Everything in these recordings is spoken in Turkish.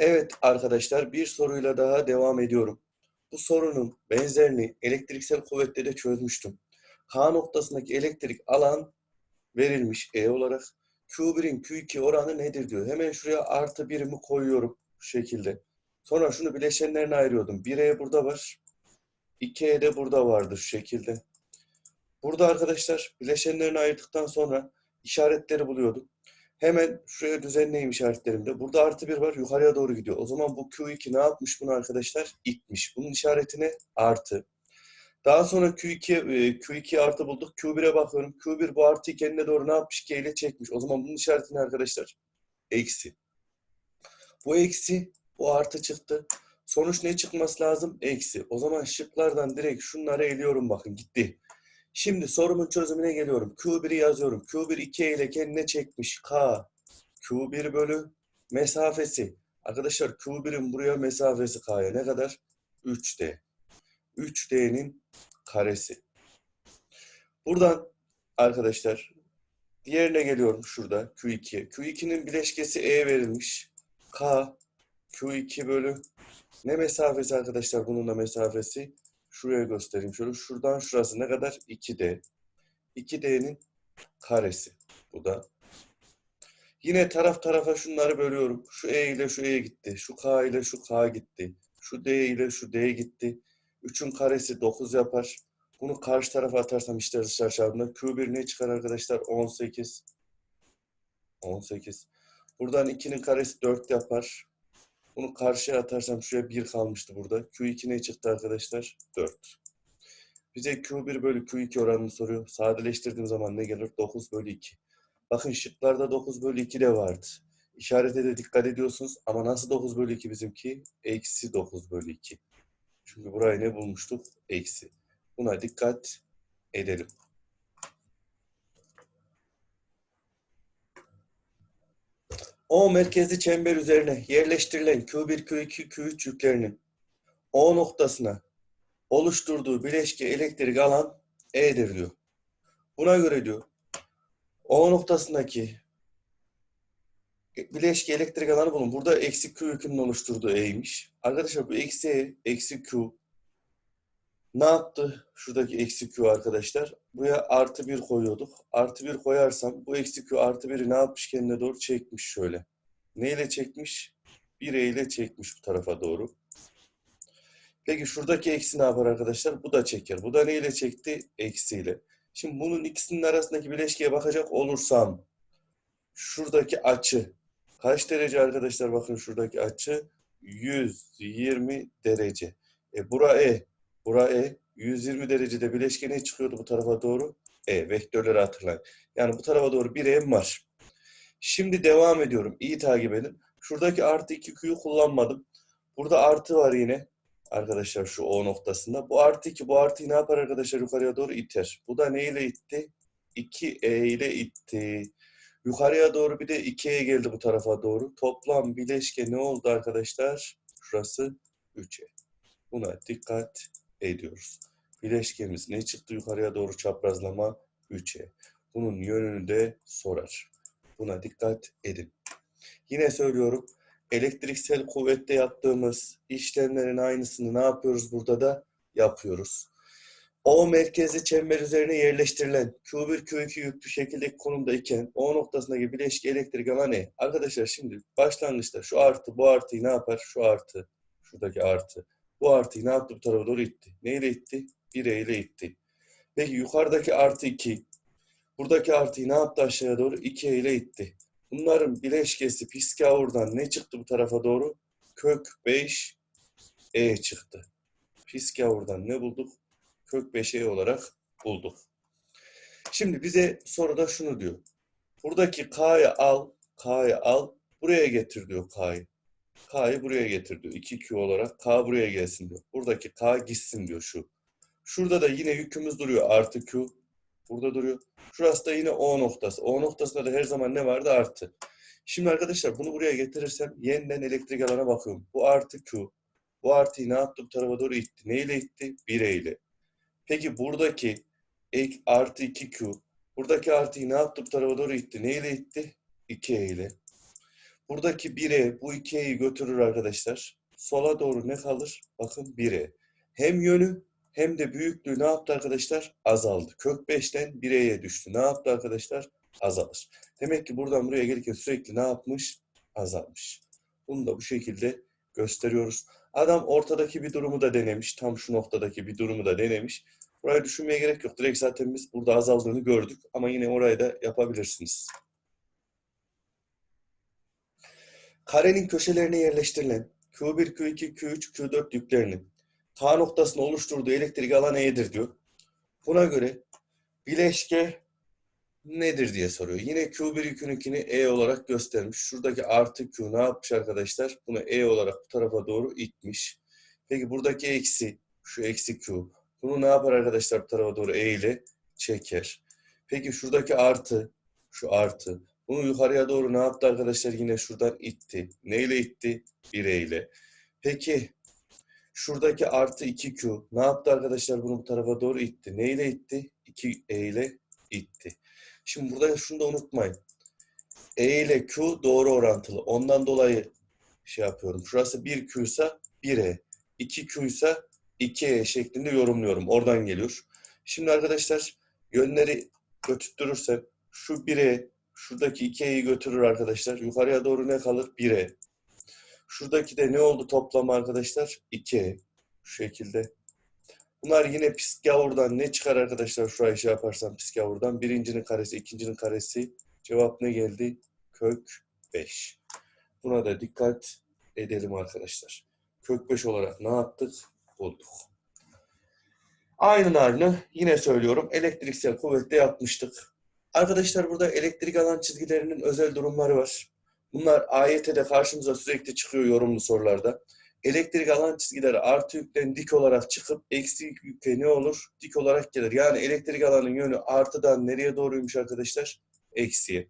Evet arkadaşlar bir soruyla daha devam ediyorum. Bu sorunun benzerini elektriksel kuvvette de çözmüştüm. K noktasındaki elektrik alan verilmiş E olarak. Q1'in Q2 oranı nedir diyor. Hemen şuraya artı birimi koyuyorum şu şekilde. Sonra şunu bileşenlerine ayırıyordum. 1E burada var. 2E de burada vardır şu şekilde. Burada arkadaşlar bileşenlerini ayırdıktan sonra işaretleri buluyordum. Hemen şuraya düzenleyeyim işaretlerimde. Burada artı bir var yukarıya doğru gidiyor. O zaman bu Q2 ne yapmış bunu arkadaşlar? İtmiş. Bunun işaretine artı. Daha sonra Q2, e, Q2 artı bulduk. Q1'e bakıyorum. Q1 bu artıyı kendine doğru ne yapmış? K ile çekmiş. O zaman bunun işaretini arkadaşlar eksi. Bu eksi, bu artı çıktı. Sonuç ne çıkması lazım? Eksi. O zaman şıklardan direkt şunları eliyorum bakın gitti. Şimdi sorumun çözümüne geliyorum. Q1'i yazıyorum. Q1 2 ile kendine çekmiş. K. Q1 bölü mesafesi. Arkadaşlar Q1'in buraya mesafesi K'ya ne kadar? 3D. 3D'nin karesi. Buradan arkadaşlar diğerine geliyorum şurada Q2'ye. Q2'nin bileşkesi E verilmiş. K Q2 bölü ne mesafesi arkadaşlar bunun da mesafesi? Şuraya göstereyim şöyle. Şuradan şurası ne kadar? 2D. 2D'nin karesi. Bu da. Yine taraf tarafa şunları bölüyorum. Şu E ile şu E gitti. Şu K ile şu K gitti. Şu D ile şu D gitti. 3'ün karesi 9 yapar. Bunu karşı tarafa atarsam işte dışarı çarpımda Q1 ne çıkar arkadaşlar? 18. 18. Buradan 2'nin karesi 4 yapar. Bunu karşıya atarsam şuraya 1 kalmıştı burada. Q2 ne çıktı arkadaşlar? 4. Bize Q1 bölü Q2 oranını soruyor. Sadeleştirdiğim zaman ne gelir? 9 bölü 2. Bakın şıklarda 9 bölü 2 de vardı. İşarete de dikkat ediyorsunuz. Ama nasıl 9 bölü 2 bizimki? Eksi 9 bölü 2. Çünkü burayı ne bulmuştuk? Eksi. Buna dikkat edelim. O merkezli çember üzerine yerleştirilen Q1, Q2, Q3 yüklerinin O noktasına oluşturduğu bileşke elektrik alan E'dir diyor. Buna göre diyor O noktasındaki bileşke elektrik alanı bulun. Burada eksi Q yükünün oluşturduğu E'ymiş. Arkadaşlar bu eksi E, eksi Q ne yaptı şuradaki eksi Q arkadaşlar? Buraya artı bir koyuyorduk. Artı bir koyarsam bu eksi Q artı biri ne yapmış kendine doğru çekmiş şöyle. Neyle çekmiş? Bir E ile çekmiş bu tarafa doğru. Peki şuradaki eksi ne yapar arkadaşlar? Bu da çeker. Bu da neyle çekti? Eksiyle. Şimdi bunun ikisinin arasındaki bileşkeye bakacak olursam şuradaki açı kaç derece arkadaşlar? Bakın şuradaki açı 120 derece. E bura E. Bura E. 120 derecede bileşke çıkıyordu bu tarafa doğru? E. Vektörleri hatırlayın. Yani bu tarafa doğru bir E'm var. Şimdi devam ediyorum. İyi takip edin. Şuradaki artı 2Q'yu kullanmadım. Burada artı var yine. Arkadaşlar şu O noktasında. Bu artı 2, bu artıyı ne yapar arkadaşlar? Yukarıya doğru iter. Bu da ne ile itti? 2E ile itti. Yukarıya doğru bir de 2E geldi bu tarafa doğru. Toplam bileşke ne oldu arkadaşlar? Şurası 3E. Buna dikkat ediyoruz. Bileşkemiz ne çıktı yukarıya doğru çaprazlama 3'e. Bunun yönünü de sorar. Buna dikkat edin. Yine söylüyorum. Elektriksel kuvvette yaptığımız işlemlerin aynısını ne yapıyoruz burada da yapıyoruz. O merkezi çember üzerine yerleştirilen Q1, Q2 yüklü şekildeki konumda iken O noktasındaki bileşik elektrik alan ne? Arkadaşlar şimdi başlangıçta şu artı bu artıyı ne yapar? Şu artı, şuradaki artı. Bu artıyı ne yaptı bu tarafa doğru itti. Neyle itti? 1 ile itti. Peki yukarıdaki artı 2. Buradaki artıyı ne yaptı aşağıya doğru? 2 ile itti. Bunların bileşkesi Piskavur'dan ne çıktı bu tarafa doğru? Kök 5 E çıktı. Piskavur'dan ne bulduk? Kök 5 E olarak bulduk. Şimdi bize soruda şunu diyor. Buradaki K'yı al, K'yı al, buraya getir diyor K'yı. K'yı buraya getir diyor. 2Q olarak K buraya gelsin diyor. Buradaki K gitsin diyor şu. Şurada da yine yükümüz duruyor. Artı Q. Burada duruyor. Şurası da yine O noktası. O noktasında da her zaman ne vardı? Artı. Şimdi arkadaşlar bunu buraya getirirsem yeniden elektrik alana bakıyorum. Bu artı Q. Bu artıyı ne yaptı? Bu tarafa doğru itti. Neyle itti? 1 ile. Peki buradaki ek, artı 2Q. Buradaki artıyı ne yaptı? Bu tarafa doğru itti. Neyle itti? 2 ile. Buradaki 1'e bu 2'yi götürür arkadaşlar. Sola doğru ne kalır? Bakın 1'e. Hem yönü hem de büyüklüğü ne yaptı arkadaşlar? Azaldı. Kök 5'ten 1'e düştü. Ne yaptı arkadaşlar? Azalır. Demek ki buradan buraya gelirken sürekli ne yapmış? Azalmış. Bunu da bu şekilde gösteriyoruz. Adam ortadaki bir durumu da denemiş. Tam şu noktadaki bir durumu da denemiş. Burayı düşünmeye gerek yok. Direkt zaten biz burada azaldığını gördük. Ama yine orayı da yapabilirsiniz. Karenin köşelerine yerleştirilen Q1, Q2, Q3, Q4 yüklerinin K noktasını oluşturduğu elektrik alan E'dir diyor. Buna göre bileşke nedir diye soruyor. Yine Q1 yükününkini E olarak göstermiş. Şuradaki artı Q ne yapmış arkadaşlar? Bunu E olarak bu tarafa doğru itmiş. Peki buradaki eksi, şu eksi Q. Bunu ne yapar arkadaşlar bu tarafa doğru E ile çeker. Peki şuradaki artı, şu artı. Bunu yukarıya doğru ne yaptı arkadaşlar? Yine şuradan itti. Neyle itti? 1 E ile. Peki şuradaki artı 2Q ne yaptı arkadaşlar? Bunu bu tarafa doğru itti. Neyle itti? 2E ile itti. Şimdi burada şunu da unutmayın. E ile Q doğru orantılı. Ondan dolayı şey yapıyorum. Şurası 1Q ise 1E. 2Q ise 2E şeklinde yorumluyorum. Oradan geliyor. Şimdi arkadaşlar yönleri götürtürürsem şu 1E şuradaki 2E'yi götürür arkadaşlar. Yukarıya doğru ne kalır? 1E. Şuradaki de ne oldu toplama arkadaşlar? 2E. Şu şekilde. Bunlar yine Pisagor'dan ne çıkar arkadaşlar şurayı şey yaparsam Pisagor'dan. Birincinin karesi, ikincinin karesi. Cevap ne geldi? Kök 5. Buna da dikkat edelim arkadaşlar. Kök 5 olarak ne yaptık? Bulduk. Aynı aynı yine söylüyorum elektriksel kuvvetle yapmıştık. Arkadaşlar burada elektrik alan çizgilerinin özel durumları var. Bunlar AYT'de karşımıza sürekli çıkıyor yorumlu sorularda. Elektrik alan çizgileri artı yükten dik olarak çıkıp eksi yüke ne olur? Dik olarak gelir. Yani elektrik alanın yönü artıdan nereye doğruymuş arkadaşlar? Eksiye.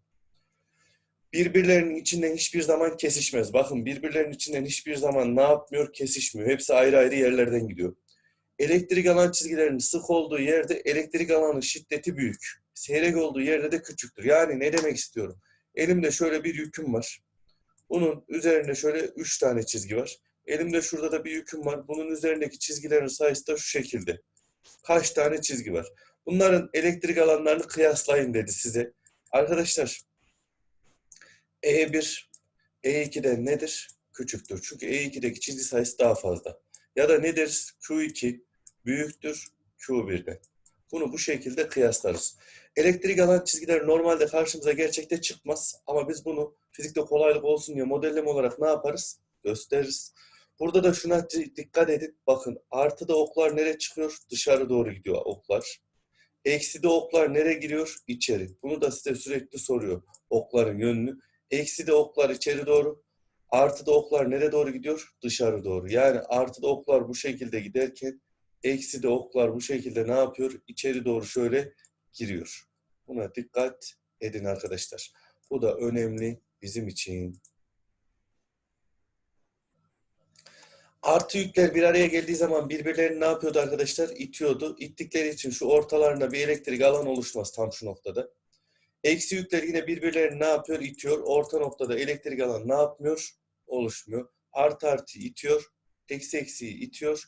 Birbirlerinin içinden hiçbir zaman kesişmez. Bakın birbirlerinin içinden hiçbir zaman ne yapmıyor? Kesişmiyor. Hepsi ayrı ayrı yerlerden gidiyor. Elektrik alan çizgilerinin sık olduğu yerde elektrik alanın şiddeti büyük. Seyrek olduğu yerde de küçüktür. Yani ne demek istiyorum? Elimde şöyle bir yüküm var. Bunun üzerinde şöyle üç tane çizgi var. Elimde şurada da bir yüküm var. Bunun üzerindeki çizgilerin sayısı da şu şekilde. Kaç tane çizgi var? Bunların elektrik alanlarını kıyaslayın dedi size. Arkadaşlar E1 E2'den nedir? Küçüktür. Çünkü E2'deki çizgi sayısı daha fazla. Ya da nedir? Q2 büyüktür Q1'den. Bunu bu şekilde kıyaslarız. Elektrik alan çizgileri normalde karşımıza gerçekte çıkmaz. Ama biz bunu fizikte kolaylık olsun diye modelleme olarak ne yaparız? Gösteririz. Burada da şuna dikkat edin. Bakın artıda oklar nereye çıkıyor? Dışarı doğru gidiyor oklar. Eksi de oklar nereye giriyor? İçeri. Bunu da size sürekli soruyor okların yönünü. Eksi de oklar içeri doğru. Artı da oklar nereye doğru gidiyor? Dışarı doğru. Yani artı da oklar bu şekilde giderken eksi de oklar bu şekilde ne yapıyor? İçeri doğru şöyle giriyor. Buna dikkat edin arkadaşlar. Bu da önemli bizim için. Artı yükler bir araya geldiği zaman birbirlerini ne yapıyordu arkadaşlar? İtiyordu. İttikleri için şu ortalarında bir elektrik alan oluşmaz tam şu noktada. Eksi yükler yine birbirlerini ne yapıyor? İtiyor. Orta noktada elektrik alan ne yapmıyor? Oluşmuyor. Artı artı itiyor. Eksi eksiyi itiyor.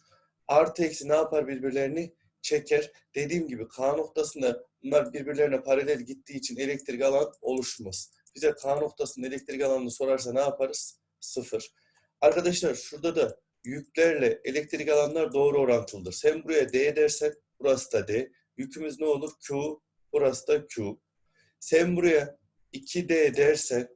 Artı eksi ne yapar birbirlerini? Çeker. Dediğim gibi K noktasında bunlar birbirlerine paralel gittiği için elektrik alan oluşmaz. Bize K noktasının elektrik alanını sorarsa ne yaparız? Sıfır. Arkadaşlar şurada da yüklerle elektrik alanlar doğru orantılıdır. Sen buraya D dersen burası da D. Yükümüz ne olur? Q. Burası da Q. Sen buraya 2D dersen